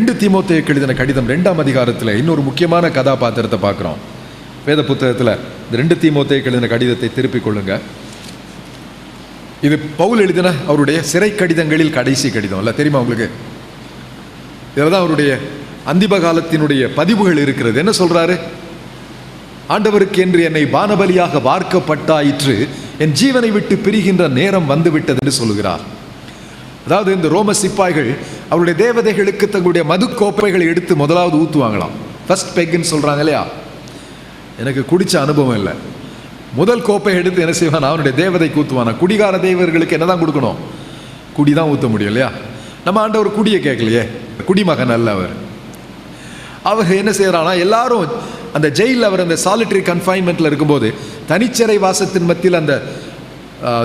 ரெண்டு தீமோத்தேயுக்கு எழுதின கடிதம் ரெண்டாம் அதிகாரத்தில் இன்னொரு முக்கியமான கதாபாத்திரத்தை பார்க்குறோம். வேத புத்தகத்தில் இந்த ரெண்டு தீமோத்தேயுக்கு எழுதின கடிதத்தை திருப்பிக் கொள்ளுங்க. இது பவுல் எழுதின அவருடைய சிறை கடிதங்களில் கடைசி கடிதம். இல்லை தெரியுமா உங்களுக்கு? இதில் தான் அவருடைய அந்திப காலத்தினுடைய பதிவுகள் இருக்கிறது. என்ன சொல்றாரு? ஆண்டவருக்கு என்று என்னை பானபலியாக வார்க்கப்பட்டாயிற்று என் ஜீவனை விட்டு பிரிகின்ற நேரம் வந்துவிட்டது என்று சொல்கிறார் அதாவது இந்த ரோம சிப்பாய்கள் அவருடைய தேவதைகளுக்கு தங்களுடைய மது கோப்பைகளை எடுத்து முதலாவது ஊற்றுவாங்களாம் ஃபர்ஸ்ட் பெக்குன்னு சொல்கிறாங்க இல்லையா? எனக்கு குடிச்ச அனுபவம் இல்லை. முதல் கோப்பை எடுத்து என்ன செய்வான்? அவனுடைய தேவதைக்கு ஊற்றுவானா குடிகார தேவர்களுக்கு என்னதான் கொடுக்கணும்? குடி தான் ஊற்ற முடியும் இல்லையா? நம்ம ஆண்டவர் குடியை கேட்கலையே. குடிமகன் அல்ல அவர். அவர் என்ன செய்கிறானா எல்லாரும் அந்த ஜெயிலில் அவர் அந்த சாலிட்டரி கன்ஃபைன்மெண்ட்டில் இருக்கும்போது தனிச்சிறை வாசத்தின் மத்தியில் அந்த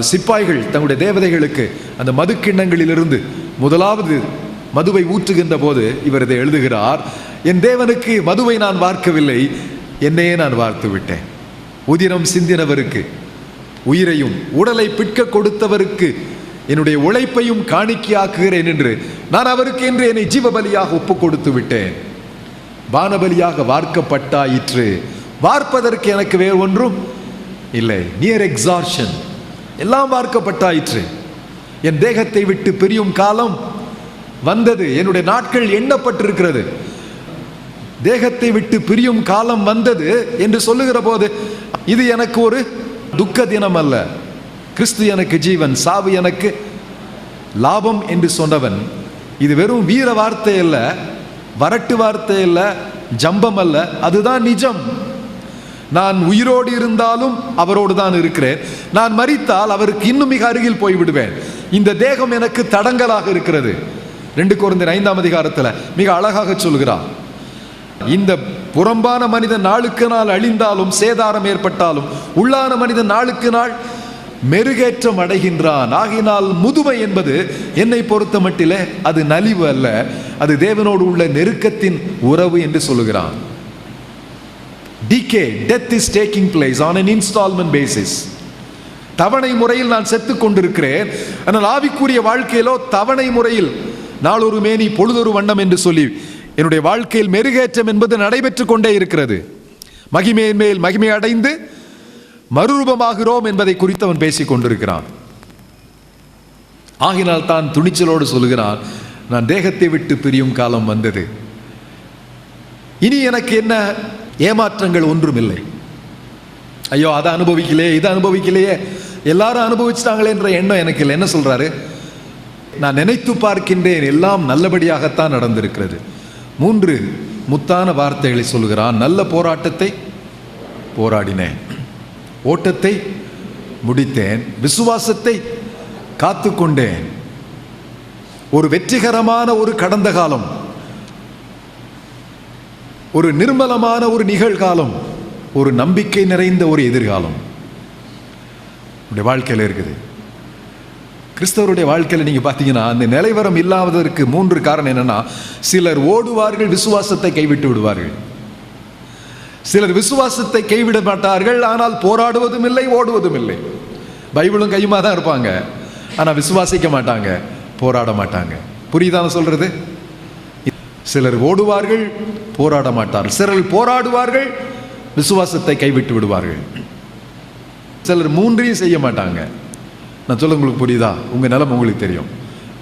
சிப்பாய்கள் தங்களுடைய தேவதைகளுக்கு அந்த மதுக்கிண்ணங்களிலிருந்து முதலாவது மதுவை ஊற்றுகின்ற போது இவர் இதை எழுதுகிறார் என் தேவனுக்கு மதுவை நான் வார்க்கவில்லை என்னையே நான் வார்த்து விட்டேன். உதிரம் சிந்தினவருக்கு உயிரையும் உடலை பிற்க கொடுத்தவருக்கு என்னுடைய உழைப்பையும் காணிக்கையாக்குகிறேன் என்று நான் அவருக்கு என்று என்னை ஜீவபலியாக ஒப்பு கொடுத்து விட்டேன். பானபலியாக வார்க்கப்பட்டாயிற்று. வார்ப்பதற்கு எனக்கு வேறு ஒன்றும் இல்லை. நியர் எக்ஸார்ஷன் எல்லாம் பார்க்கப்பட்டாயிற்று. என் தேகத்தை விட்டு பிரியும் காலம் வந்தது. என்னுடைய நாட்கள் எண்ணப்பட்டிருக்கிறது. தேகத்தை விட்டு பிரியும் காலம் வந்தது என்று சொல்லுகிற போது இது எனக்கு ஒரு துக்க தினம் அல்ல. கிறிஸ்து எனக்கு ஜீவன் சாவு எனக்கு லாபம் என்று சொன்னவன். இது வெறும் வீர வார்த்தை அல்ல வரட்டு வார்த்தை அல்ல ஜம்பம் அல்ல. அதுதான் நிஜம். நான் உயிரோடு இருந்தாலும் அவரோடு தான் இருக்கிறேன். நான் மறித்தால் அவருக்கு இன்னும் மிக அருகில் போய் விடுவேன் இந்த தேகம் எனக்கு தடங்கலாக இருக்கிறது. ரெண்டு குழந்தை ஐந்தாம் அதிகாரத்தில் மிக அழகாக சொல்கிறார். இந்த புறம்பான மனிதன் நாளுக்கு நாள் அழிந்தாலும் சேதாரம் ஏற்பட்டாலும் உள்ளான மனிதன் நாளுக்கு நாள் மெருகேற்றம் அடைகின்றான். ஆகினால் முதுமை என்பது என்னை பொறுத்த மட்டிலே அது நலிவு அல்ல. அது தேவனோடு உள்ள நெருக்கத்தின் உறவு என்று சொல்லுகிறான். Decay death is taking place on an installment basis தவணை முறையில் நான் செத்து கொண்டிருக்கிறேன். ஆனால் ஆவிக்குரிய வாழ்க்கையிலோ தவணை முறையில் நாளொரு மேனி பொழுதொரு வண்ணம் என்று சொல்லி என்னுடைய வாழ்க்கையில் மெருகேற்றம் என்பது நடைபெற்றுக் கொண்டே இருக்கிறது. மகிமையின் மேல் மகிமை அடைந்து மறுரூபமாகிறோம் என்பதை குறித்து அவன் பேசிக் கொண்டிருக்கிறான். ஆகினால் தான் துணிச்சலோடு சொல்கிறான் நான் தேகத்தை விட்டு பிரியும் காலம் வந்தது. இனி எனக்கு என்ன ஏமாற்றங்கள் ஒன்றும் இல்லை ஐயோ அதை அனுபவிக்கலையே இதை அனுபவிக்கலையே. எல்லாரும் அனுபவிச்சிட்டாங்களே என்ற எண்ணம் எனக்கு இல்லை. என்ன சொல்றாரு? நான் நினைத்து பார்க்கின்றேன் எல்லாம் நல்லபடியாகத்தான் நடந்திருக்கிறது. மூன்று முத்தான வார்த்தைகளை சொல்கிறான் நல்ல போராட்டத்தை போராடினேன். ஓட்டத்தை முடித்தேன். விசுவாசத்தை காத்துக்கொண்டேன். ஒரு வெற்றிகரமான ஒரு கடந்த காலம். ஒரு நிர்மலமான ஒரு நிகழ்காலம் ஒரு நம்பிக்கை நிறைந்த ஒரு எதிர்காலம். உடைய வாழ்க்கையில் இருக்குது. கிறிஸ்தவருடைய வாழ்க்கையில் நீங்கள் பார்த்தீங்கன்னா அந்த நிலைவரம் இல்லாததற்கு மூன்று காரணம் என்னென்னா சிலர் ஓடுவார்கள் விசுவாசத்தை கைவிட்டு விடுவார்கள். சிலர் விசுவாசத்தை கைவிட மாட்டார்கள் ஆனால் போராடுவதும் இல்லை ஓடுவதும் இல்லை. பைபிளும் கையுமா தான் இருப்பாங்க. ஆனால் விசுவாசிக்க மாட்டாங்க போராட மாட்டாங்க. புரியுதான சொல்கிறது சிலர் ஓடுவார்கள் போராட மாட்டார்கள். சிலர் போராடுவார்கள் விசுவாசத்தை கைவிட்டு விடுவார்கள். சிலர் மூன்றையும் செய்ய மாட்டாங்க. நான் சொல்ல உங்களுக்கு புரியுதா? உங்கள் நிலம் உங்களுக்கு தெரியும்.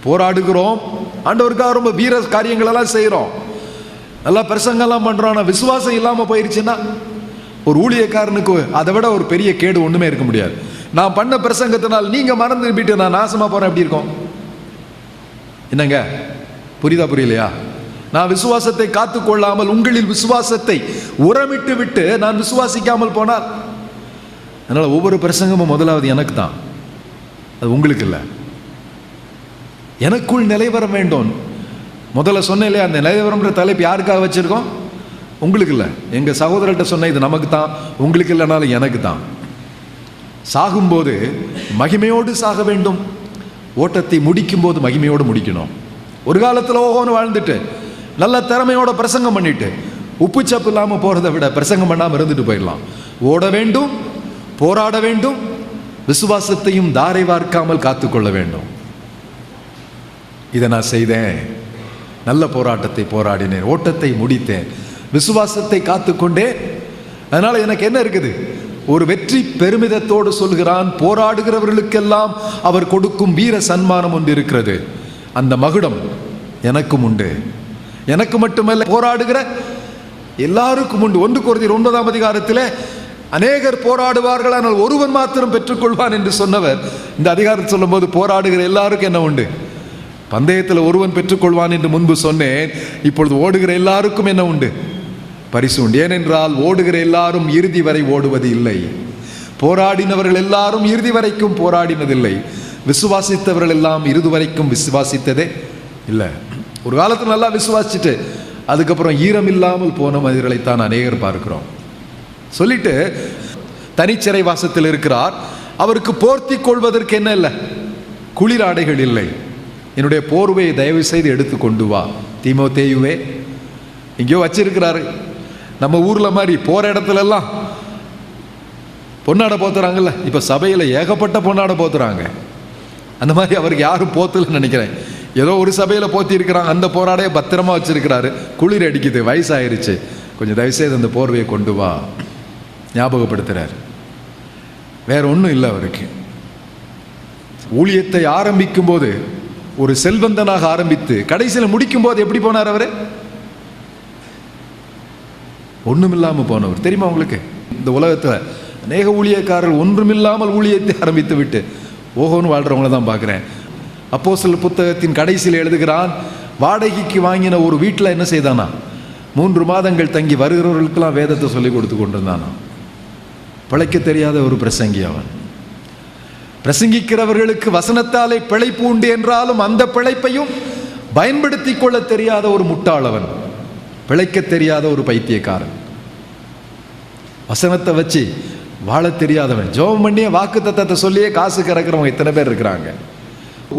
போராடுகிறோம் ஆண்டவருக்காக ரொம்ப வீர காரியங்கள் எல்லாம் செய்கிறோம். நல்லா பிரசங்கெல்லாம் பண்ணுறோம் ஆனால் விசுவாசம் இல்லாமல் போயிடுச்சுன்னா ஒரு ஊழியக்காரனுக்கு அதை விட ஒரு பெரிய கேடு ஒன்றுமே இருக்க முடியாது. நான் பண்ண பிரசங்கத்தினால் நீங்கள் மறந்து போயிட்டு நான் நாசமாக போகிறேன் எப்படி இருக்கும்? என்னங்க? புரியுதா புரியலையா? நான் விசுவாசத்தை காத்துக்கொள்ளாமல் உங்களில் விசுவாசத்தை உரமிட்டு விட்டு நான் விசுவாசிக்காமல் போனால் அதனால் ஒவ்வொரு பிரசங்கமும் முதலாவது எனக்கு தான் அது உங்களுக்கு இல்லை. எனக்குள் நிலைவரம் வேண்டும். முதல்ல சொன்னேன் இல்லையா அந்த நிலைவரம்ன்ற தலைப்பு யாருக்காக வச்சுருக்கோம்? உங்களுக்கு இல்லை. எங்கள் சகோதரர்கிட்ட சொன்ன இது நமக்கு தான் உங்களுக்கு இல்லைனாலும் எனக்கு தான் சாகும்போது மகிமையோடு சாக வேண்டும். ஓட்டத்தை முடிக்கும் போது மகிமையோடு முடிக்கணும். ஒரு காலத்தில் ஓஹோன்னு வாழ்ந்துட்டு நல்ல திறமையோட பிரசங்கம் பண்ணிட்டு உப்பு சப்பு இல்லாமல் போகிறத விட பிரசங்கம் பண்ணாமல் இருந்துட்டு போயிடலாம். ஓட வேண்டும் போராட வேண்டும் விசுவாசத்தையும் தாரை வார்க்காமல் காத்துக்கொள்ள வேண்டும். இதை நான் செய்தேன். நல்ல போராட்டத்தை போராடினேன் ஓட்டத்தை முடித்தேன் விசுவாசத்தை காத்துக்கொண்டே. அதனால் எனக்கு என்ன இருக்குது? ஒரு வெற்றி பெருமிதத்தோடு சொல்கிறான் போராடுகிறவர்களுக்கெல்லாம் அவர் கொடுக்கும் வீர சன்மானம் ஒன்று இருக்கிறது. அந்த மகுடம் எனக்கும் உண்டு. எனக்கு மட்டுமல்ல போராடுகிற எல்லாருக்கும் உண்டு. ஒன்று குறைந்தர் ஒன்பதாம் அதிகாரத்தில் அநேகர் போராடுவார்கள் ஆனால் ஒருவன் மாத்திரம் பெற்றுக்கொள்வான் என்று சொன்னவர். இந்த அதிகாரத்தை சொல்லும்போது போராடுகிற எல்லாருக்கும் என்ன உண்டு? பந்தயத்தில் ஒருவன் பெற்றுக்கொள்வான் என்று முன்பு சொன்னேன். இப்பொழுது ஓடுகிற எல்லாருக்கும் என்ன உண்டு? பரிசு உண்டு. ஏனென்றால் ஓடுகிற எல்லாரும் இறுதி வரை ஓடுவது இல்லை. போராடினவர்கள் எல்லாரும் இறுதி வரைக்கும் போராடினதில்லை. விசுவாசித்தவர்கள் எல்லாம் இறுதி வரைக்கும் விசுவாசித்ததே இல்லை. ஒரு காலத்தில் நல்லா விசுவாசிச்சுட்டு அதுக்கப்புறம் ஈரம் இல்லாமல் போன மனிதர்களைத்தான் அநேகர் பார்க்கிறோம். சொல்லிட்டு தனிச்சிறை வாசத்தில் இருக்கிறார். அவருக்கு போர்த்தி கொள்வதற்கு என்ன இல்லை? குளிர் ஆடைகள் இல்லை. என்னுடைய போர்வையை தயவு செய்து எடுத்து கொண்டு வா தீமோ தேயுவே எங்கேயோ வச்சிருக்கிறாரு. நம்ம ஊர்ல மாதிரி போகிற இடத்துல எல்லாம் பொன்னாடை போத்துறாங்கல்ல. இப்போ சபையில ஏகப்பட்ட பொன்னாடை போத்துறாங்க. அந்த மாதிரி அவருக்கு யாரும் போத்தலன்னு நினைக்கிறேன். ஏதோ ஒரு சபையில் போத்தி இருக்கிறாங்க அந்த போராடையை பத்திரமா வச்சிருக்கிறாரு. குளிர் அடிக்குது வயசாயிருச்சு. கொஞ்சம் தயவுசெய்து அந்த போர்வையை கொண்டு வா. ஞாபகப்படுத்துறாரு. வேற ஒன்றும் இல்லை அவருக்கு. ஊழியத்தை ஆரம்பிக்கும் போது ஒரு செல்வந்தனாக ஆரம்பித்து கடைசியில் முடிக்கும் போது எப்படி போனார் அவர்? ஒன்றுமில்லாமல் போனவர். தெரியுமா உங்களுக்கு? இந்த உலகத்தில் அநேக ஊழியக்காரர்கள் ஒன்றுமில்லாமல் ஊழியத்தை ஆரம்பித்து விட்டு ஓஹோன்னு வாழ்கிறவங்கள தான் பார்க்குறேன். அப்போ சில புத்தகத்தின் கடைசியில் எழுதுகிறான் வாடகைக்கு வாங்கின ஒரு வீட்டில் என்ன செய்தானா? மூன்று மாதங்கள் தங்கி வருகிறவர்களுக்கெல்லாம் வேதத்தை சொல்லிக் கொடுத்து கொண்டிருந்தானா? பிழைக்க தெரியாத ஒரு பிரசங்கி அவன். பிரசங்கிக்கிறவர்களுக்கு வசனத்தாலே பிழைப்பு உண்டு என்றாலும் அந்த பிழைப்பையும் பயன்படுத்திக் கொள்ள தெரியாத ஒரு முட்டாளவன் பிழைக்க தெரியாத ஒரு பைத்தியக்காரன். வசனத்தை வச்சு வாழ தெரியாதவன். ஜோம் பண்ணியே வாக்கு தத்தத்தை சொல்லியே காசு கறக்கிறவங்க இத்தனை பேர் இருக்கிறாங்க?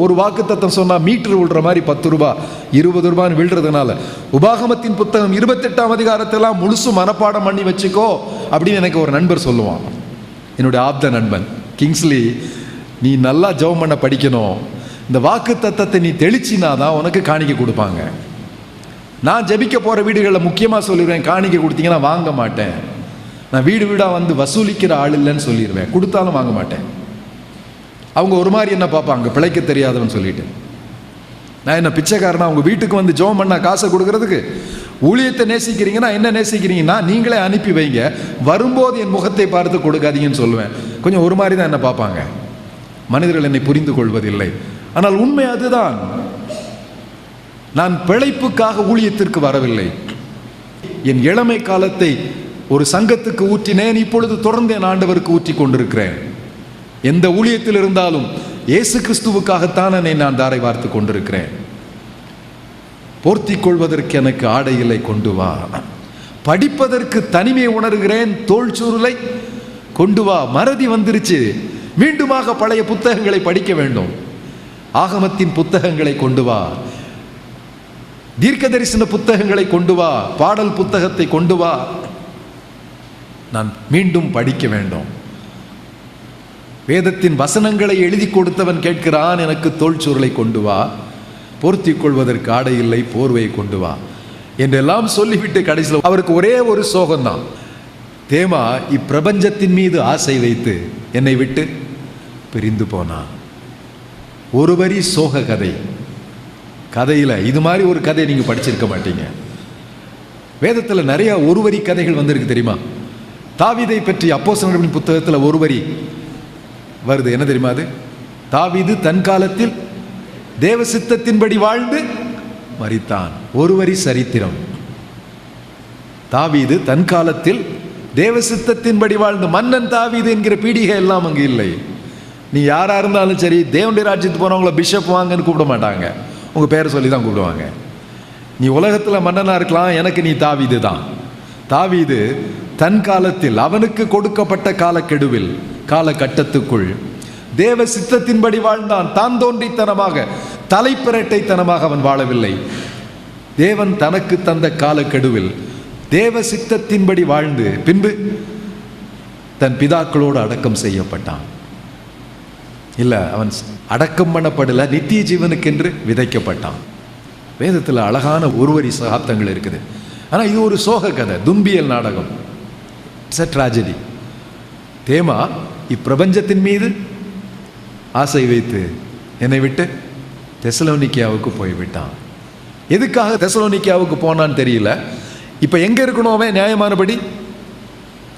ஒரு வாக்கு தத்தம் சொன்னால் மீட்டர் விழுற மாதிரி பத்து ரூபாய் இருபது ரூபான்னு விழுறதுனால. உபாகமத்தின் புத்தகம் இருபத்தெட்டாம் அதிகாரத்தெல்லாம் முழுசு மனப்பாடம் பண்ணி வச்சுக்கோ அப்படின்னு எனக்கு ஒரு நண்பர் சொல்லுவான். என்னுடைய ஆப்த நண்பன் கிங்ஸ்லி நீ நல்லா ஜெபம் பண்ண படிக்கணும். இந்த வாக்கு தத்தத்தை நீ தெளிச்சினா தான் உனக்கு காணிக்க கொடுப்பாங்க. நான் ஜெபிக்க போகிற வீடுகளில் முக்கியமாக சொல்லிடுவேன் காணிக்க கொடுத்தீங்கன்னா வாங்க மாட்டேன். நான் வீடு வீடாக வந்து வசூலிக்கிற ஆள் இல்லைன்னு சொல்லிடுவேன் கொடுத்தாலும் வாங்க மாட்டேன். அவங்க ஒரு மாதிரி என்ன பார்ப்பாங்க? பிழைக்க தெரியாதவன் சொல்லிட்டு. நான் என்ன பிச்சைக்காரனா? அவங்க வீட்டுக்கு வந்து ஜோம் பண்ணா காசை கொடுக்கறதுக்கு? ஊழியத்தை நேசிக்கிறீங்கன்னா என்ன நேசிக்கிறீங்கன்னா நீங்களே அனுப்பி வைங்க. வரும்போது என் முகத்தை பார்த்து கொடுக்காதீங்கன்னு சொல்லுவேன். கொஞ்சம் ஒரு மாதிரி தான் என்ன பார்ப்பாங்க? மனிதர்கள் என்னை புரிந்து கொள்வதில்லை ஆனால் உண்மை அதுதான். நான் பிழைப்புக்காக ஊழியத்திற்கு வரவில்லை. என் இளமை காலத்தை ஒரு சங்கத்துக்கு ஊற்றினேன். இப்பொழுது தொடர்ந்து என் ஆண்டவருக்கு ஊற்றி கொண்டிருக்கிறேன் எந்த ஊழியத்தில் இருந்தாலும் இயேசு கிறிஸ்துவுக்காகத்தான் என்னை நான் தாரை வார்த்து கொண்டிருக்கிறேன். போர்த்தி கொள்வதற்கு எனக்கு ஆடைகளை கொண்டு வா. படிப்பதற்கு தனிமை உணர்கிறேன் தோல் சுருளை. கொண்டு வா. மறதி வந்துருச்சு. மீண்டுமாக பழைய புத்தகங்களை படிக்க வேண்டும். ஆகமத்தின் புத்தகங்களை கொண்டு வா. தீர்க்க தரிசன புத்தகங்களை கொண்டு வா. பாடல் புத்தகத்தை கொண்டு வா. நான் மீண்டும் படிக்க வேண்டும். வேதத்தின் வசனங்களை எழுதி கொடுத்தவன் கேட்கிறான் எனக்கு தோல் சுருளை கொண்டு வா பொருத்தி கொள்வதற்கு ஆடை இல்லை போர்வையை கொண்டு வா என்றெல்லாம் சொல்லிவிட்டு கடைசியில் அவருக்கு ஒரே ஒரு சோகம்தான். தேமா இப்பிரபஞ்சத்தின் மீது ஆசை வைத்து என்னை விட்டு பிரிந்து போனான் ஒரு வரி சோக கதை. கதையில் இது மாதிரி ஒரு கதை நீங்கள் படிச்சிருக்க மாட்டீங்க. வேதத்தில் நிறையா ஒரு வரி கதைகள் வந்திருக்கு தெரியுமா? தாவிதை பற்றி அப்போஸ்தலர்களின் புத்தகத்தில் ஒரு வரி வருது. என்ன தெரியுமா அது? தாவிது தன் காலத்தில் தேவ சித்தத்தின்படி வாழ்ந்து மறித்தான் ஒரு வரி சரித்திரம். தாவீது தன் காலத்தில் தேவ சித்தத்தின்படி வாழ்ந்து மன்னன் தாவீது என்கிற பீடிகை எல்லாம் அங்கு இல்லை. நீ யாராக இருந்தாலும் சரி தேவனுடைய ராஜ்யத்துக்கு போனவங்கள பிஷப் வாங்கன்னு கூப்பிட மாட்டாங்க. உங்க பேரை சொல்லி தான் கூப்பிடுவாங்க. நீ உலகத்துல மன்னனாக இருக்கலாம் எனக்கு நீ தாவீது தான் தாவீது தன் காலத்தில் அவனுக்கு கொடுக்கப்பட்ட காலக்கெடுவில் காலகட்டத்துக்குள் தேவ சித்தத்தின்படி வாழ்ந்தான். தான் தோன்றித்தனமாக தலைப்பிரட்டைத்தனமாக அவன் வாழவில்லை. தேவன் தனக்கு தந்த காலக்கெடுவில் தேவ சித்தத்தின்படி வாழ்ந்து பின்பு தன் பிதாக்களோடு அடக்கம் செய்யப்பட்டான். இல்ல அவன் அடக்கம் பண்ணப்படல நித்திய ஜீவனுக்கென்று விதைக்கப்பட்டான். வேதத்தில் அழகான ஒருவரி சகாப்தங்கள் இருக்குது. ஆனால் இது ஒரு சோக கதை தும்பியல் நாடகம். இட்ஸ் அ ட்ராஜடி தேமா இப்பிரபஞ்சத்தின் மீது ஆசை வைத்து என்னை விட்டு தெசலோனிக்கியாவுக்கு போய்விட்டான். எதுக்காக தெசலோனிக்கியாவுக்கு போனான்னு தெரியல. இப்போ எங்கே இருக்கணும் அவன்? நியாயமானபடி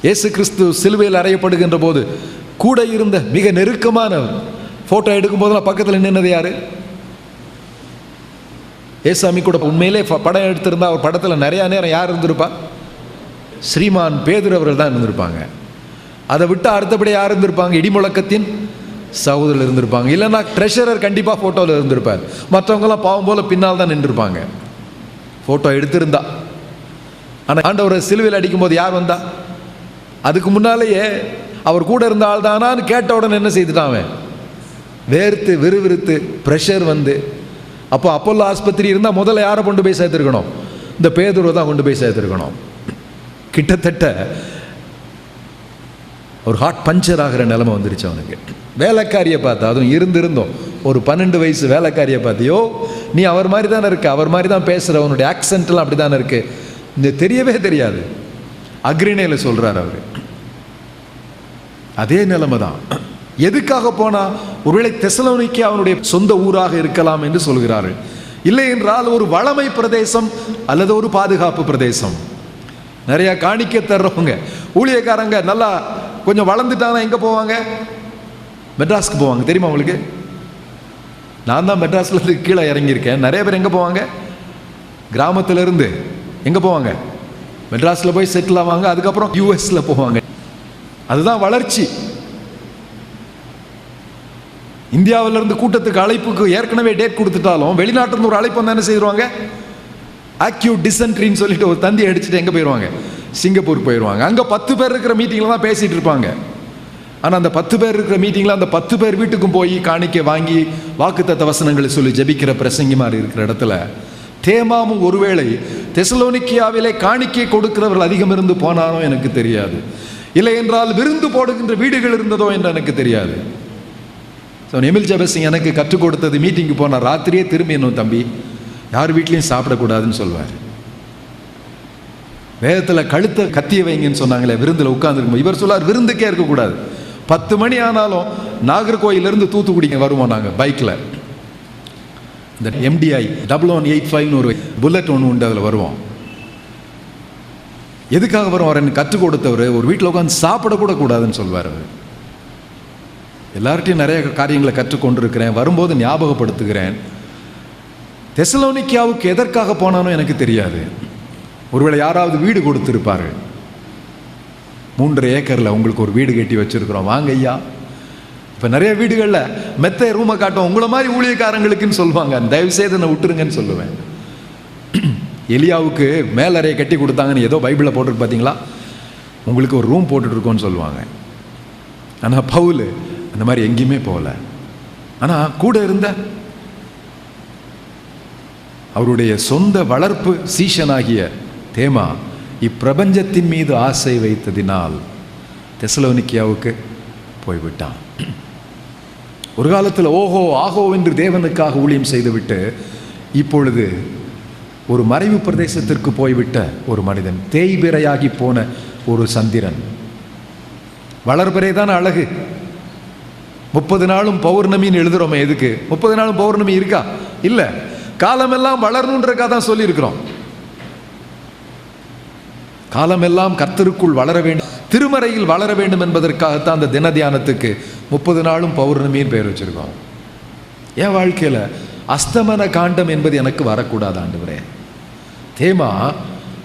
இயேசு கிறிஸ்து சிலுவையில் அறையப்படுகின்ற போது கூட இருந்த மிக நெருக்கமான ஃபோட்டோ எடுக்கும் போதெல்லாம் பக்கத்தில் நின்னது யாரு? ஏசாமி கூட உண்மையிலே படம் எடுத்திருந்தா அவர் படத்தில் நிறையா நேரம் யார் இருந்திருப்பா? ஸ்ரீமான் பேதுரு அவர்கள் தான் இருந்திருப்பாங்க. அதை விட்டு அடுத்தபடி யார் இருந்திருப்பாங்க? இடி முழக்கத்தின் சகோதரர் இருந்திருப்பாங்க. இல்லைன்னா ட்ரெஷரர் கண்டிப்பாக ஃபோட்டோவில் இருந்திருப்பார். மற்றவங்களாம் பாவம் போல் பின்னால் தான் நின்றுருப்பாங்க. ஃபோட்டோ எடுத்திருந்தா. ஆனால் ஆண்டவர் சிலுவையில் அடிக்கும்போது யார் வந்தா? அதுக்கு முன்னாலேயே அவர் கூட இருந்த ஆள் தானான்னு கேட்ட உடனே என்ன செய்துட்டான் அவன்? வேர்த்து விறுவிறுத்து ப்ரெஷர் வந்து அப்போ அப்போல்லோ ஆஸ்பத்திரி இருந்தால் முதல்ல யாரை கொண்டு போய் சேர்த்துருக்கணும்? இந்த பேதுருவை தான் கொண்டு போய் சேர்த்துருக்கணும். கிட்டத்தட்ட ஒரு ஹார்ட் பஞ்சர் ஆகிற நிலைமை வந்துருச்சு அவனுக்கு. வேலைக்காரியை பார்த்தா அதுவும் இருந்திருந்தோம். ஒரு பன்னெண்டு வயசு வேலைக்காரியை பார்த்தியோ நீ அவர் மாதிரி தானே இருக்க அவர் மாதிரி தான் பேசுகிற அவனுடைய ஆக்சென்ட்லாம் அப்படி தானே இருக்கு. இந்த தெரியவே தெரியாது. அக்ரிணையில் சொல்கிறார் அவர். அதே நிலைமை தான். எதுக்காக போனா ஒருவேளை தெசலோனிக்கு அவனுடைய சொந்த ஊராக இருக்கலாம் என்று சொல்கிறார்கள். இல்லை என்றால் ஒரு வளமை பிரதேசம் அல்லது ஒரு பாதுகாப்பு பிரதேசம். நிறைய காணிக்க தர்றவங்க ஊழியக்காரங்க நல்லா கொஞ்சம் வளர்ந்துட்டாங்கன்னா எங்கே போவாங்க? மெட்ராஸ்க்கு போவாங்க. தெரியுமா உங்களுக்கு? நான் தான் மெட்ராஸில் இருந்து கீழே இறங்கியிருக்கேன். நிறைய பேர் எங்கே போவாங்க? கிராமத்துல எங்கே போவாங்க? மெட்ராஸில் போய் செட்டில் ஆவாங்க. அதுக்கப்புறம் யூஎஸில் போவாங்க. அதுதான் வளர்ச்சி. இந்தியாவிலிருந்து கூட்டத்துக்கு அழைப்புக்கு ஏற்கனவே டேட் கொடுத்துட்டாலும் வெளிநாட்டிலிருந்து ஒரு அழைப்பு வந்தா என்ன செய்வாங்க? ஆக்யூ டிசென்ட்ரின்னு சொல்லிட்டு ஒரு தந்தி அடிச்சுட்டு எங்கே போயிடுவாங்க சிங்கப்பூர் போயிடுவாங்க அங்கே பத்து பேர் இருக்கிற மீட்டிங்கில் தான் பேசிகிட்டு இருப்பாங்க. ஆனால் அந்த பத்து பேர் இருக்கிற மீட்டிங்கில் அந்த பத்து பேர் வீட்டுக்கும் போய் காணிக்கை வாங்கி வாக்குத்தத்த வசனங்களை சொல்லி ஜெபிக்கிற பிரசங்கி மாதிரி இருக்கிற இடத்துல தேமாவும் ஒருவேளை தெசலோனிக்கியாவிலே காணிக்கை கொடுக்கிறவர்கள் அதிகம் இருந்து போனானோ எனக்கு தெரியாது. இல்லை என்றால் விருந்து போடுகின்ற வீடுகள் இருந்ததோ என்று எனக்கு தெரியாது. ஸோ எமில் ஜபசிங் எனக்கு கற்றுக் கொடுத்தது மீட்டிங்கு போன ராத்திரியே திரும்பி என்னும் தம்பி யார் வீட்லேயும் சாப்பிடக்கூடாதுன்னு சொல்வார். வேதத்தில் கழுத்தை கத்திய வைங்கன்னு சொன்னாங்களே விருந்தில் உட்காந்துருக்கும் இவர் சொல்லார் விருந்துக்கே இருக்கக்கூடாது. பத்து மணி ஆனாலும் நாகர்கோயிலிருந்து தூத்துக்குடிங்க வருவோம் நாங்கள் பைக்கில் இந்த எம்டிஐ டபுள் ஒன் எயிட் ஃபைவ்னு ஒரு புல்லட் ஒன்று உண்டு அதில் வருவோம். எதுக்காக வரும் அவர் எனக்கு கற்றுக் கொடுத்தவர் ஒரு வீட்டில் உட்காந்து சாப்பிடக்கூட கூடாதுன்னு சொல்வார் அவர். எல்லார்ட்டையும் நிறைய காரியங்களை கற்றுக்கொண்டிருக்கிறேன் வரும்போது ஞாபகப்படுத்துகிறேன். தெசலோனிக்கியாவுக்கு எதற்காக போனானோ எனக்கு தெரியாது. ஒருவேளை யாராவது வீடு கொடுத்துருப்பார் மூன்றரை ஏக்கரில் உங்களுக்கு ஒரு வீடு கட்டி வச்சிருக்கிறோம். வாங்க ஐயா. இப்போ நிறைய வீடுகளில் மெத்த ரூமை காட்டும் உங்களை மாதிரி ஊழியக்காரங்களுக்குன்னு சொல்லுவாங்க. தயவு செய்து என்னை விட்டுருங்கன்னு சொல்லுவேன். எலியாவுக்கு மேலறையை கட்டி கொடுத்தாங்கன்னு ஏதோ பைபிளில் போட்டுருக்கு பார்த்தீங்களா உங்களுக்கு ஒரு ரூம் போட்டுட்ருக்கோன்னு சொல்லுவாங்க. ஆனால் பவுல் அந்த மாதிரி எங்கேயுமே போகல. ஆனால் கூட இருந்த அவருடைய சொந்த வளர்ப்பு சீஷனாகிய தேமா இப்பிரபஞ்சத்தின் மீது ஆசை வைத்ததினால் தெசலோனிக்கியாவுக்கு போய்விட்டான். ஒரு காலத்தில் ஓஹோ ஆகோ என்று தேவனுக்காக ஊழியம் செய்துவிட்டு இப்பொழுது ஒரு மறைவு பிரதேசத்திற்கு போய்விட்ட ஒரு மனிதன் தேய்பிரையாகி போன ஒரு சந்திரன். வளர்பிறை தான் அழகு. முப்பது நாளும் பௌர்ணமின்னு எழுதுறோமே எதுக்கு? முப்பது நாளும் பௌர்ணமி இருக்கா? இல்லை. காலமெல்லாம் வளரணுன்றக்காக தான் சொல்லியிருக்கிறோம். காலமெல்லாம் கர்த்தருக்குள் வளர வேண்டும் திருமறையில் வளர வேண்டும் என்பதற்காகத்தான் அந்த தின தியானத்துக்கு முப்பது நாளும் பௌர்ணமின்னு பெயர் வச்சிருக்கோம். என் வாழ்க்கையில அஸ்தமன காண்டம் என்பது எனக்கு வரக்கூடாது ஆண்டவரே. தேமா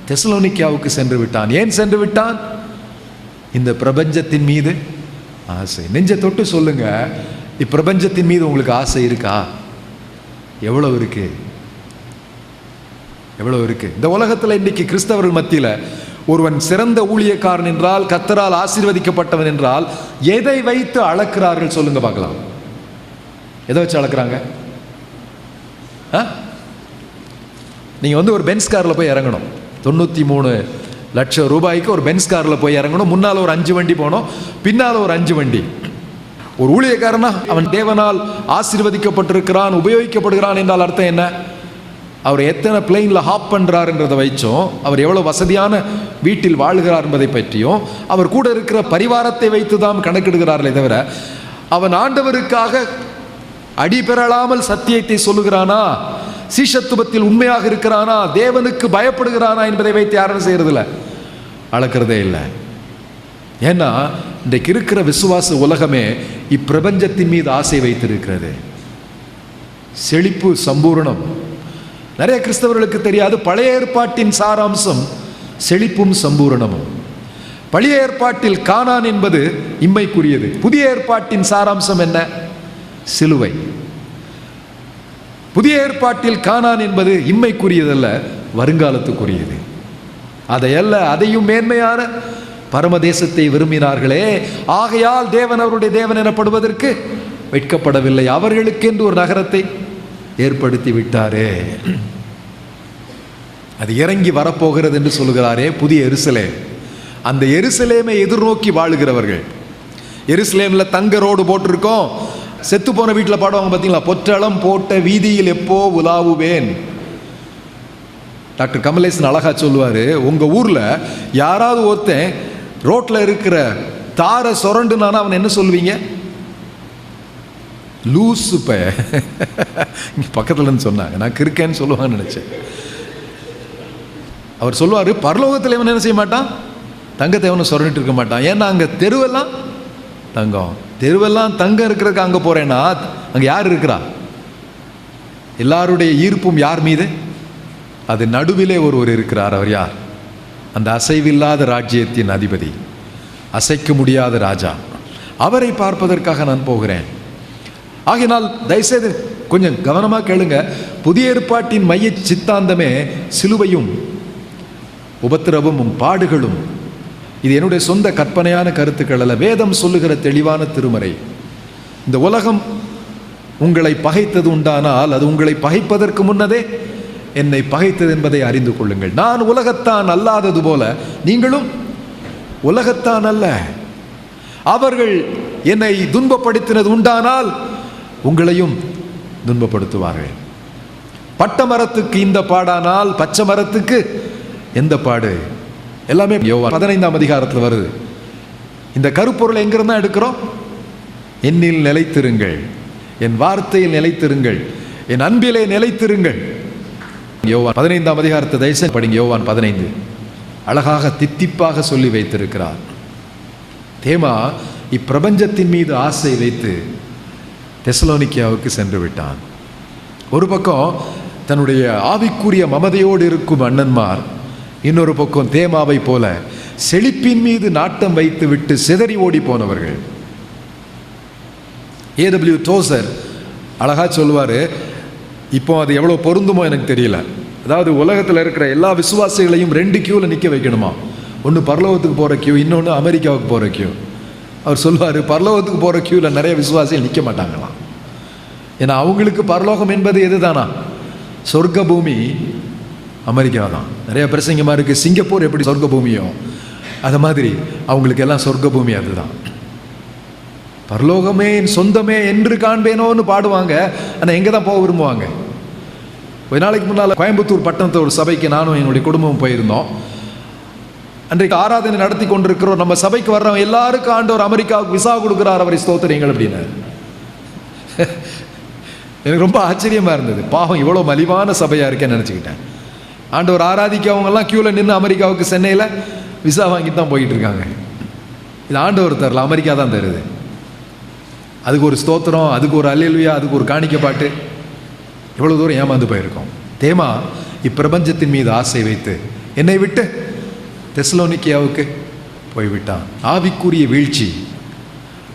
தெசலோனிக்காவுக்கு சென்று விட்டான். ஏன் சென்று விட்டான்? இந்த பிரபஞ்சத்தின் மீது ஆசை. நெஞ்ச தொட்டு சொல்லுங்க இப்பிரபஞ்சத்தின் மீது உங்களுக்கு ஆசை இருக்கா? எவ்வளவு இருக்கு? எவ்வளவு இருக்கு? இந்த உலகத்துல இன்னைக்கு கிறிஸ்தவர்கள் மத்தியில ஒருவன் சிறந்த ஊழியக்காரன் என்றால் கத்தரால் ஆசீர்வதிக்கப்பட்டவன் என்றால் எதை வைத்து அளக்கிறார்கள் சொல்லுங்க பார்க்கலாம். எதை வச்சு அளக்குறாங்க? ஆ? நீங்க வந்து ஒரு பென்ஸ் காரில் போய் இறங்கணும். தொண்ணூற்றி மூணு லட்சம் ரூபாய்க்கு ஒரு பென்ஸ் காரில் போய் இறங்கணும். முன்னால ஒரு அஞ்சு வண்டி போகணும். பின்னால் ஒரு அஞ்சு வண்டி. ஒரு ஊழியக்காரனா அவன் தேவனால் ஆசீர்வதிக்கப்பட்டிருக்கிறான் உபயோகிக்கப்படுகிறான் என்றால் அர்த்தம் என்ன? அவர் எத்தனை பிளெயினில் ஹாப் பண்ணுறாருன்றதை வைச்சும் அவர் எவ்வளோ வசதியான வீட்டில் வாழ்கிறார் என்பதை பற்றியும் அவர் கூட இருக்கிற பரிவாரத்தை வைத்து தான் கணக்கிடுகிறார்களே தவிர அவன் ஆண்டவருக்காக அடிபெறலாமல் சத்தியத்தை சொல்லுகிறானா? சீஷத்துவத்தில் உண்மையாக இருக்கிறானா? தேவனுக்கு பயப்படுகிறானா என்பதை வைத்து யாரும் செய்கிறதில்ல அளக்கிறதே இல்லை. ஏன்னா இன்றைக்கு இருக்கிற விசுவாச உலகமே இப்பிரபஞ்சத்தின் மீது ஆசை வைத்திருக்கிறது. செழிப்பு சம்பூரணம். நிறைய கிறிஸ்தவர்களுக்கு தெரியாது. பழைய ஏற்பாட்டின் சாராம்சம் செழிப்பும் சம்பூரணமும். பழைய ஏற்பாட்டில் காணான் என்பது இம்மைக்குரியது. புதிய ஏற்பாட்டின் சாராம்சம் என்ன? சிலுவை. புதிய ஏற்பாட்டில் காணான் என்பது இம்மைக்குரியதல்ல வருங்காலத்துக்குரியது. அதையல்ல அதையும் மேன்மையான பரமதேசத்தை விரும்பினார்களே. ஆகையால் தேவன் அவருடைய தேவன் எனப்படுவதற்கு வெட்கப்படவில்லை அவர்களுக்கென்று ஒரு நகரத்தை ஏற்படுத்தி விட்டாரே அது இறங்கி வரப்போகிறது என்று சொல்லுகிறாரே புதிய எருசலே அந்த எருசலேமை எதிர்நோக்கி வாழுகிறவர்கள். எருசலேமில் தங்க ரோடு போட்டிருக்கோம். செத்து போன வீட்டில் பாடுவாங்க பார்த்தீங்களா? பொற்றளம் போட்ட வீதியில் எப்போ உலாவுவேன்? டாக்டர் கமலேசன் அழகா சொல்லுவார் உங்கள் ஊரில் யாராவது ஒருத்தன் ரோட்டில் இருக்கிற தாரை சொரண்டுனானா அவன் என்ன சொல்லுவீங்க? லூசு ப இங்கே பக்கத்துலன்னு சொன்னாங்க. நான் கிறுக்கேன்னு சொல்லுவாங்கன்னு நினச்சேன். அவர் சொல்லுவார் பரலோகத்தில் இவன் என்ன செய்ய மாட்டான்? தங்கத்தை எவனும் சொரணிட்டு இருக்க மாட்டான். ஏன்னா அங்கே தெருவெல்லாம் தங்கம். தெருவெல்லாம் தங்கம் இருக்கிறதுக்கு அங்கே போகிறேன்னா அங்கே யார் இருக்கிறா? எல்லாருடைய ஈர்ப்பும் யார் மீது? அது நடுவிலே ஒருவர் இருக்கிறார். அவர் யார்? அந்த அசைவில்லாத ராஜ்யத்தின் அதிபதி. அசைக்க முடியாத ராஜா. அவரை பார்ப்பதற்காக நான் போகிறேன். ஆகினால் தயவுசெய்து கொஞ்சம் கவனமாக கேளுங்க. புதிய ஏற்பாட்டின் மைய சித்தாந்தமே சிலுவையும் உபத்திரவமும் பாடுகளும். இது என்னுடைய சொந்த கற்பனையான கருத்துக்கள் அல்ல. வேதம் சொல்லுகிற தெளிவான திருமறை. இந்த உலகம் உங்களை பகைத்தது உண்டானால் அது உங்களை பகைப்பதற்கு முன்னதே என்னை பகைத்தது என்பதை அறிந்து கொள்ளுங்கள். நான் உலகத்தான் அல்லாதது போல நீங்களும் உலகத்தான் அல்ல. அவர்கள் என்னை துன்பப்படுத்தினது உண்டானால் உங்களையும் துன்பப்படுத்துவார்கள். பட்ட மரத்துக்கு இந்த பாடானால் பச்சை மரத்துக்கு எந்த பாடு? எல்லாமே பதினைந்தாம் அதிகாரத்தில் வருது. இந்த கருப்பொருள் எங்கிருந்தா எடுக்கிறோம்? என்னில் நிலைத்திருங்கள். என் வார்த்தையில் நிலைத்திருங்கள். என் அன்பிலே நிலைத்திருங்கள். யோவான் பதினைந்தாம் அதிகாரத்தை தயசன் படிங்க. யோவான் பதினைந்து. அழகாக தித்திப்பாக சொல்லி வைத்திருக்கிறார். தேமா இப்பிரபஞ்சத்தின் மீது ஆசை வைத்து தெசலோனிக்கியாவுக்கு சென்று விட்டான். ஒரு பக்கம் தன்னுடைய ஆவிக்குரிய மமதையோடு இருக்கும் அண்ணன்மார் இன்னொரு பக்கம் தேமாவை போல செழிப்பின் மீது நாட்டம் வைத்து விட்டு சிதறி ஓடி போனவர்கள். ஏடபிள்யூ டோசர் அழகா சொல்லுவார் இப்போ அது எவ்வளோ பொருந்துமோ எனக்கு தெரியல. அதாவது உலகத்தில் இருக்கிற எல்லா விசுவாசிகளையும் ரெண்டு கியூவில் நிற்க வைக்கணுமா? ஒன்று பரலோகத்துக்கு போகிற கியூ இன்னொன்று அமெரிக்காவுக்கு போகிற கியூ அவர் சொல்லுவார் பரலோகத்துக்கு போகிற கியூவில் நிறைய விசுவாசிகள் நிற்க மாட்டாங்களாம். ஏன்னா அவங்களுக்கு பரலோகம் என்பது எதுதானா? சொர்க்க பூமி அமெரிக்கா தான் நிறைய பிரசங்கமாக இருக்குது சிங்கப்பூர் எப்படி சொர்க்க பூமியோ அது மாதிரி அவங்களுக்கு எல்லாம் சொர்க்க பூமி அதுதான். பரலோகமே என் சொந்தமே என்று காண்பேனோன்னு பாடுவாங்க ஆனால் எங்கே தான் போக விரும்புவாங்க? கொஞ்ச நாளைக்கு முன்னால் கோயம்புத்தூர் பட்டணத்தை ஒரு சபைக்கு நானும் என்னுடைய குடும்பமும் போயிருந்தோம். அன்றைக்கு ஆராதனை நடத்தி கொண்டிருக்கிறோம். நம்ம சபைக்கு வர்றவங்க எல்லாருக்கும் ஆண்டவர் அமெரிக்காவுக்கு விசா கொடுக்குறார். அவரை ஸ்தோத்திரங்கள் அப்படின்னு. எனக்கு ரொம்ப ஆச்சரியமாக இருந்தது. பாவம் இவ்வளோ மலிவான சபையாக இருக்கேன்னு நினச்சிக்கிட்டேன். ஆண்டவர் ஆராதிக்கவங்கெல்லாம் க்யூவில் நின்று அமெரிக்காவுக்கு சென்னையில் விசா வாங்கி தான் போயிட்டு இருக்காங்க. இது ஆண்டவர் தரல அமெரிக்கா தான் தருது. அதுக்கு ஒரு ஸ்தோத்திரம் அதுக்கு ஒரு அல்லியல்வியா அதுக்கு ஒரு காணிக்க பாட்டு. எவ்வளோ தூரம் ஏமாந்து போயிருக்கோம். தேமா இப்பிரபஞ்சத்தின் மீது ஆசை வைத்து என்னை விட்டு தெஸ்லோனிக்கியாவுக்கு போய்விட்டான். ஆவிக்குரிய வீழ்ச்சி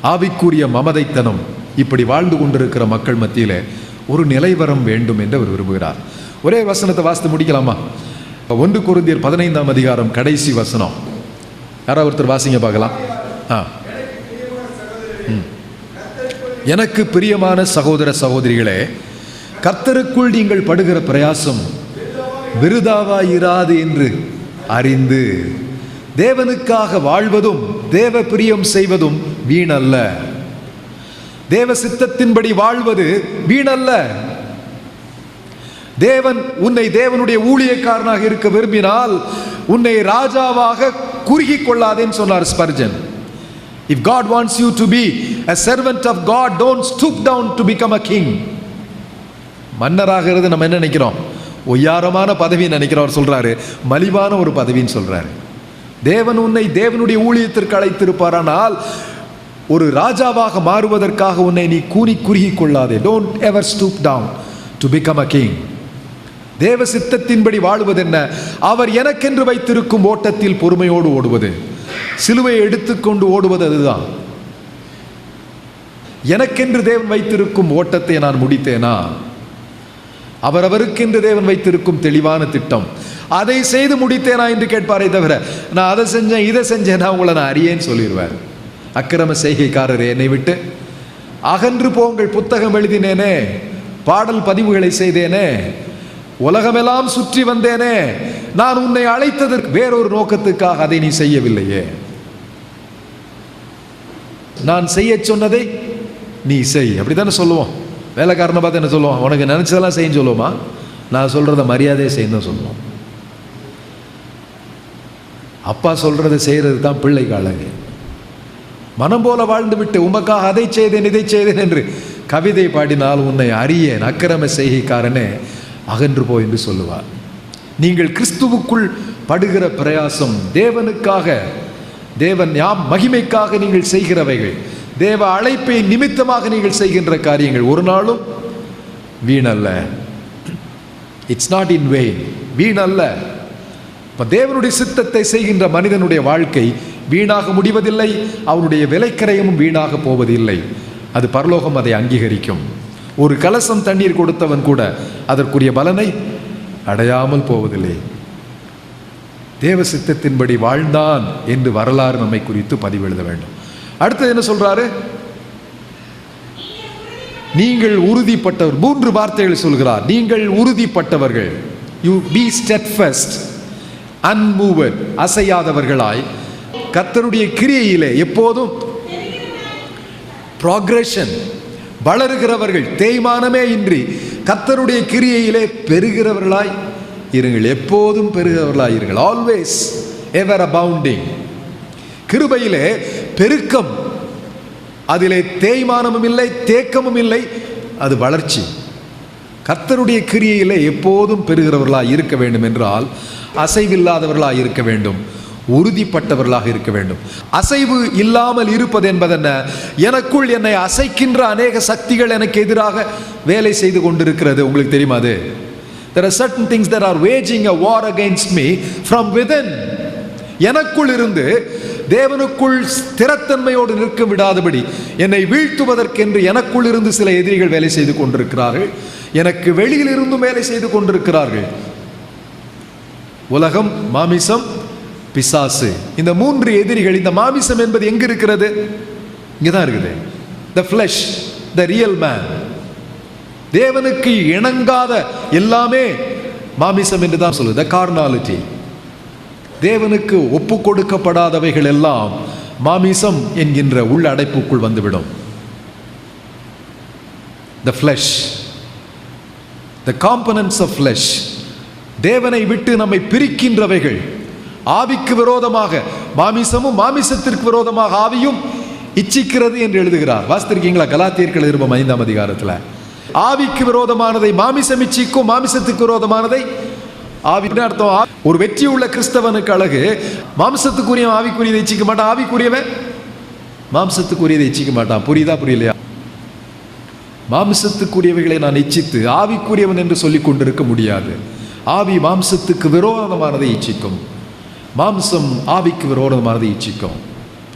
ஆவிக்குரிய மமதைத்தனம் இப்படி வாழ்ந்து கொண்டிருக்கிற மக்கள் மத்தியில் ஒரு நிலைவரம் வேண்டும் என்று அவர் விரும்புகிறார். ஒரே வசனத்தை வாசித்து முடிக்கலாமா? ஒன்று குருந்தியர் பதினைந்தாம் அதிகாரம் கடைசி வசனம். யாராவது ஒருத்தர் வாசிங்க பார்க்கலாம். ஆ. ம். எனக்கு பிரியமான சகோதர சகோதரிகளே கர்த்தருக்குள் நீங்கள் படுகிற பிரயாசம் விருதாவாயிராது என்று அறிந்து தேவனுக்காக வாழ்வதும் தேவ பிரியம் செய்வதும் வீணல்ல. தேவ சித்தத்தின்படி வாழ்வது வீணல்ல. தேவன் உன்னை தேவனுடைய ஊழியக்காரனாக இருக்க விரும்பினால் உன்னை ராஜாவாக குறுகி கொள்ளாதேன்னு சொன்னார் Spurgeon. If God wants you to be a servant of God don't stoop down to become a king மன்னராகிறது நம்ம என்ன நினைக்கிறோம்? ஒய்யாரமான பதவி நினைக்கிறவர் சொல்கிறாரு மலிவான ஒரு பதவின்னு சொல்கிறாரு தேவன் உன்னை தேவனுடைய ஊழியத்திற்கு அழைத்திருப்பாரானால் ஒரு ராஜாவாக மாறுவதற்காக உன்னை நீ கூனி குறுகி கொள்ளாதே. Don't ever stoop down to become a king தேவ சித்தத்தின்படி வாழ்வதென்ன? என்ன அவர் எனக்கென்று வைத்திருக்கும் ஓட்டத்தில் பொறுமையோடு ஓடுவது. சிலுவையை எடுத்துக்கொண்டு ஓடுவது அதுதான். எனக்கென்று தேவன் வைத்திருக்கும் ஓட்டத்தை நான் முடித்தேனா? அவரவருக்கென்று தேவன் வைத்திருக்கும் தெளிவான திட்டம். அதை செய்து முடித்தேனா என்று கேட்பாரே தவிர நான் அதை செஞ்சேன் இதை செஞ்சேன்னா உங்களை நான் அறியேன்னு சொல்லிடுவார். அக்கிரம செய்கைக்காரர் என்னை விட்டு. அகன்று போங்கள் புத்தகம் எழுதினேனே பாடல் பதிவுகளை செய்தேனே உலகமெல்லாம் சுற்றி வந்தேனே நான் உன்னை அழைத்ததற்கு வேறொரு நோக்கத்துக்காக அதை நீ செய்யவில்லையே. நான் செய்ய சொன்னதை நீ செய். அப்படித்தானே சொல்லுவோம். வேலைக்காரனை பார்த்து என்ன சொல்லுவான்? உனக்கு நினச்சதெல்லாம் செய்ய சொல்லுவோமா? நான் சொல்கிறத மரியாதையை செய்யணும் சொல்லுவோம் அப்பா சொல்றதை செய்கிறது தான் பிள்ளைக்கு அழகு. மனம் போல வாழ்ந்து விட்டு உமக்காக அதை செய்தேன் இதை செய்தேன் என்று கவிதை பாடினால் உன்னை அறியேன். அக்கிரம செய்கைக்காரனே அகன்று போ என்று சொல்லுவார். நீங்கள் கிறிஸ்துவுக்குள் படுகிற பிரயாசம் தேவனுக்காக தேவன் யாம் மகிமைக்காக நீங்கள் செய்கிறவைகள். தேவ அழைப்பை நிமித்தமாக நீங்கள் செய்கின்ற காரியங்கள் ஒரு நாளும் வீணல்ல. இட்ஸ் நாட் இன் வே வீணல்ல. இப்போ தேவனுடைய சித்தத்தை செய்கின்ற மனிதனுடைய வாழ்க்கை வீணாக முடிவதில்லை அவனுடைய விலைக்கரையமும் வீணாக போவதில்லை. அது பரலோகம் அதை அங்கீகரிக்கும். ஒரு கலசம் தண்ணீர் கொடுத்தவன் கூட அதற்குரிய பலனை அடையாமல் போவதில்லை. தேவ சித்தத்தின்படி வாழ்ந்தான் என்று வரலாறு நம்மை குறித்து பதிவெழுத வேண்டும். அடுத்தது என்ன சொல்றாரு? நீங்கள் உறுதிப்பட்டவர். மூன்று வார்த்தைகள் சொல்கிறார். நீங்கள் உறுதிப்பட்டவர்கள். You B ஸ்டெட்ஃபஸ்ட் அன்மூவட் அசையாதவர்களாய். கத்தருடைய கிரியையிலே எப்போதும் ப்ராக்ரெஷன் வளருகிறவர்கள் தேய்மானமே இன்றி கத்தருடைய கிரியையிலே பெறுகிறவர்களாய் இருங்கள். எப்போதும் பெறுகிறவர்களாய் இருங்கள். ஆல்வேஸ் எவர் அபவுண்டிங் கிருபையிலே பெருக்கம். அதிலே தேய்மானமும் இல்லை தேக்கமும் இல்லை அது வளர்ச்சி. கர்த்தருடைய கிரியையிலே எப்போதும் பெறுகிறவர்களாக இருக்க வேண்டும் என்றால் அசைவில்லாதவர்களாக இருக்க வேண்டும். உறுதிப்பட்டவர்களாக இருக்க வேண்டும். அசைவு இல்லாமல் இருப்பது என்பதென்ன எனக்குள் என்னை அசைக்கின்ற அநேக சக்திகள் எனக்கு எதிராக வேலை செய்து கொண்டிருக்கிறது. உங்களுக்கு தெரியுமா அது? There are certain things there are waging a war against me from within. எனக்குள் இருந்து தேவனுக்குள் ஸ்திரத்தன்மையோடு நிற்க விடாதபடி என்னை வீழ்த்துவதற்கென்று எனக்குள் இருந்து சில எதிரிகள் வேலை செய்து கொண்டிருக்கிறார்கள். எனக்கு வெளியில் இருந்தும் வேலை செய்து கொண்டிருக்கிறார்கள். உலகம் மாமிசம் பிசாசு. இந்த மூன்று எதிரிகள் இந்த மாமிசம் என்பது எங்க இருக்கிறது? இங்கே தான் இருக்குது. The flesh the real man தேவனுக்கு இணங்காத எல்லாமே மாமிசம் என்று தான் சொல்லுது. த கார்னாலிட்டி தேவனுக்கு ஒப்பு கொடுக்கப்படாதவைகள் எல்லாம் மாமிசம் என்கின்ற உள்ள அடைப்புக்குள் வந்துவிடும். The flesh the components of flesh தேவனை விட்டு நம்மை பிரிக்கின்றவைகள். ஆவிக்கு விரோதமாக மாமிசமும் மாமிசத்திற்கு விரோதமாக ஆவியும் இச்சிக்கிறது என்று எழுதுகிறார். வாசித்திருக்கீங்களா? கலாத்தியர்கள் இருப்போம் ஐந்தாம் அதிகாரத்தில். ஆவிக்கு விரோதமானதை மாமிசம் இச்சிக்கும் மாமிசத்துக்கு விரோதமானதை ஆவி அர்த்தம் ஒரு வெற்றி உள்ள கிறிஸ்தவனுக்கு அழகு. மாம்சத்துக்குரிய ஆவிக்குரியதை இச்சிக்க மாட்டான். ஆவிக்குரியவன் மாம்சத்துக்குரியதை இச்சிக்க மாட்டான். புரியுதா புரியலையா? மாம்சத்துக்குரியவைகளை நான் இச்சித்து ஆவிக்குரியவன் என்று சொல்லிக் கொண்டிருக்க முடியாது. ஆவி மாம்சத்துக்கு விரோதமானதை இச்சிக்கும். மாம்சம் ஆவிக்கு விரோதமானதை இச்சிக்கும்.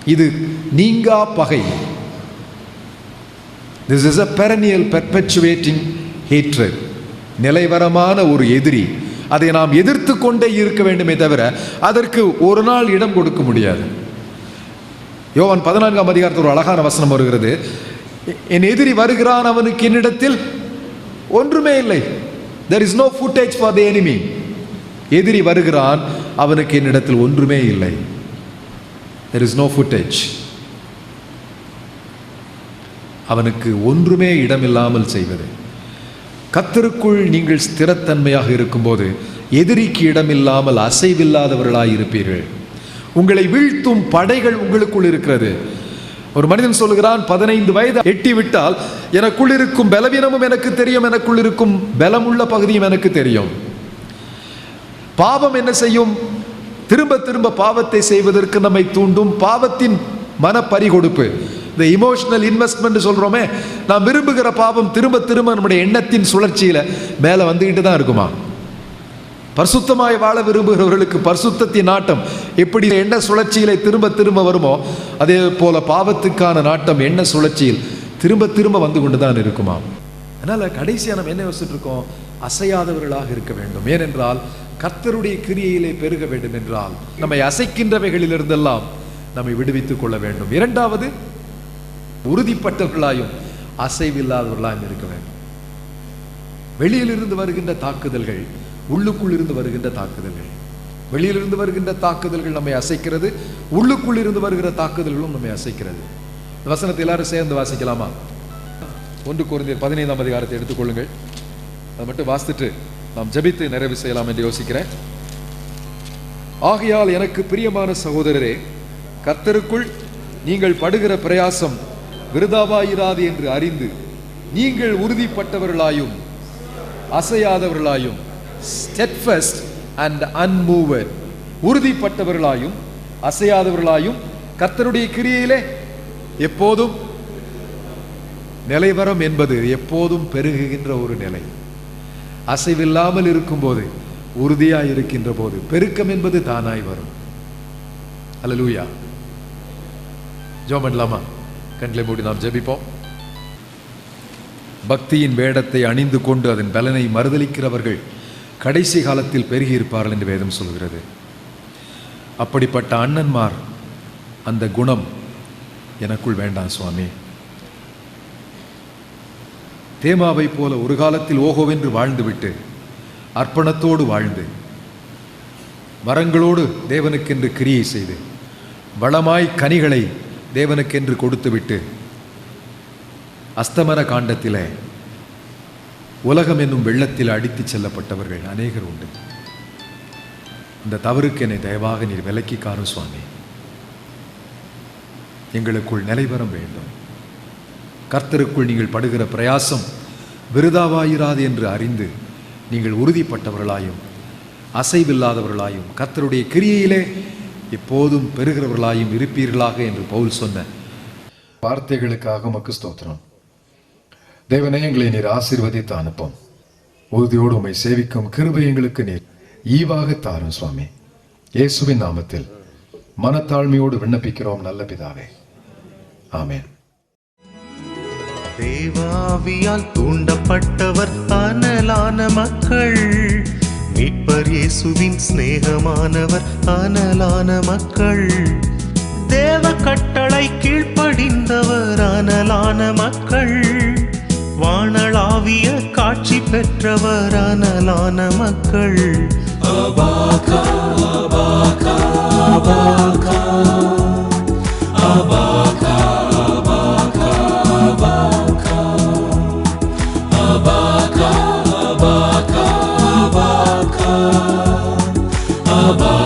இது நீங்கா பகை. This is a perennial perpetuating hatred நிலைவரமான ஒரு எதிரி அதை நாம் எதிர்த்து கொண்டே இருக்க வேண்டுமே தவிர அதற்கு ஒரு நாள் இடம் கொடுக்க முடியாது. யோவான் பதினான்காம் அதிகாரத்தில் ஒரு அழகான வசனம் வருகிறது. என் எதிரி வருகிறான் அவனுக்கு என்னிடத்தில் ஒன்றுமே இல்லை. There is no footage for the enemy எதிரி வருகிறான் அவனுக்கு என்னிடத்தில் ஒன்றுமே இல்லை. தெர் இஸ் நோ ஃபுட்டேஜ் அவனுக்கு ஒன்றுமே இடமில்லாமல் செய்வது. கத்தருக்குள் நீங்கள் ஸ்திரத்தன்மையாக இருக்கும்போது எதிரிக்கு இடமில்லாமல் அசைவில்லாதவர்களாய் இருப்பீர்கள். உங்களை வீழ்த்தும் படைகள் உங்களுக்குள் இருக்கிறது. ஒரு மனிதன் சொல்லுகிறான் பதினைந்து வயது எட்டி விட்டால் எனக்குள் இருக்கும் பலவீனமும் எனக்கு தெரியும் எனக்குள் இருக்கும் பலமுள்ள பகுதியும் எனக்கு தெரியும். பாவம் என்ன செய்யும்? திரும்ப திரும்ப பாவத்தை செய்வதற்கு நம்மை தூண்டும். பாவத்தின் மனப்பறி கொடுப்பு இந்த இமோஷனல் இன்வெஸ்ட்மெண்ட் சொல்றோமே நாம் விரும்புகிற பாவம் திரும்ப திரும்ப நம்முடைய எண்ணத்தின் சுழற்சியில மேல வந்துக்கிட்டு தான் இருக்குமா? பரிசுத்தமாய் வாழ விரும்புகிறவர்களுக்கு பரிசுத்தத்தின் நாட்டம் எப்படி எண்ண சுழற்சியிலே திரும்ப திரும்ப வருமோ அதே போல பாவத்துக்கான நாட்டம் எண்ண சுழற்சியில் திரும்ப திரும்ப வந்து கொண்டு தான் இருக்குமா? அதனால கடைசியா நம்ம என்ன யோசிச்சுட்டு இருக்கோம்? அசையாதவர்களாக இருக்க வேண்டும். ஏனென்றால் கர்த்தருடைய கிரியையிலே பெருக வேண்டும் என்றால் நம்மை அசைக்கின்றவைகளிலிருந்தெல்லாம் நம்மை விடுவித்துக் கொள்ள வேண்டும். இரண்டாவது உறுதிப்பட்டவர்களாயும் அசைவில்லாதவர்களாயும் இருக்க வேண்டும். வெளியிலிருந்து வருகின்ற தாக்குதல்கள் உள்ளுக்குள் இருந்து வருகின்ற தாக்குதல்கள். வெளியிலிருந்து வருகின்ற தாக்குதல்கள் நம்மை அசைக்கிறது உள்ளுக்குள் இருந்து வருகிற தாக்குதல்களும் நம்மை அசைக்கிறது. இந்த வசனத்தை எல்லாரும் சேர்ந்து வாசிக்கலாமா? ஒன்று குறைந்த பதினைந்தாம் அதிகாரத்தை எடுத்துக்கொள்ளுங்கள். அதை மட்டும் வாசித்துட்டு நாம் ஜெபித்து நிறைவு செய்யலாம் என்று யோசிக்கிறேன். ஆகையால் எனக்கு பிரியமான சகோதரரே கர்த்தருக்குள் நீங்கள் படுகிற பிரயாசம் விருதாவாயிராது என்று அறிந்து நீங்கள் உறுதிப்பட்டவர்களாயும் அசையாதவர்களாயும் ஸ்டெட்ஃபஸ்ட் அண்ட் அன்மூவர் உறுதிப்பட்டவர்களாயும் அசையாதவர்களாயும் கர்த்தருடைய கிரியையிலே எப்போதும் நிலைவரம் என்பது எப்போதும் பெருகுகின்ற ஒரு நிலை. அசைவில்லாமல் இருக்கும்போது உறுதியாய் இருக்கின்ற போது பெருக்கம் என்பது தானாய் வரும். அல்லேலூயா ஜெபம் பண்ணலாமா கண்களை மூடி நாம் ஜெபிப்போம். பக்தியின் வேடத்தை அணிந்து கொண்டு அதன் பலனை மறுதளிக்கிறவர்கள் கடைசி காலத்தில் பெருகியிருப்பார்கள் என்று வேதம் சொல்கிறது. அப்படிப்பட்ட அண்ணன்மார் அந்த குணம் எனக்குள் வேண்டாம் சுவாமி. தேமாவை போல ஒரு காலத்தில் ஓகோவென்று வாழ்ந்துவிட்டு அர்ப்பணத்தோடு வாழ்ந்து மரங்களோடு தேவனுக்கென்று கிரியை செய்து வளமாய் கனிகளை தேவனுக்கென்று கொடுத்துவிட்டு அஸ்தமர காண்டத்திலே உலகம் என்னும் வெள்ளத்தில் அடித்துச் செல்லப்பட்டவர்கள் அநேகர் உண்டு. இந்த தவறுக்கு என்னை தயவாக நீர் விலக்கி காரும் சுவாமி. எங்களுக்குள் நிலைவரம் வேண்டும். கர்த்தருக்குள் நீங்கள் படுகிற பிரயாசம் விருதாவாயிராது என்று அறிந்து நீங்கள் உறுதிப்பட்டவர்களாயும் அசைவில்லாதவர்களாயும் கர்த்தருடைய கிரியையிலே எப்போதும் பெறுகிறவர்களாயும் இருப்பீர்களாக என்று பவுல் சொன்ன. வார்த்தைகளுக்காக உமக்கு ஸ்தோத்திரம். தேவனே எங்களை நீர் ஆசீர்வதித்து அனுப்பும். உறுதியோடு உம்மை சேவிக்கும் கிருபை எங்களுக்கு நீர் ஈவாக தாரும் சுவாமி. இயேசுவின் நாமத்தில் மனத்தாழ்மையோடு விண்ணப்பிக்கிறோம் நல்ல பிதாவே. ஆமென். தேவாவியால் தூண்டப்பட்டவர் அனலான மக்கள். மீட்பர் இயேசுவின் சிநேகமானவர் அனலான மக்கள். தேவ கட்டளை கீழ்ப்படிந்தவர் அனலான மக்கள். வானளாவிய காட்சி பெற்றவர் அனலான மக்கள். அபாகா அபாகா அபாகா அபாகா. Baba.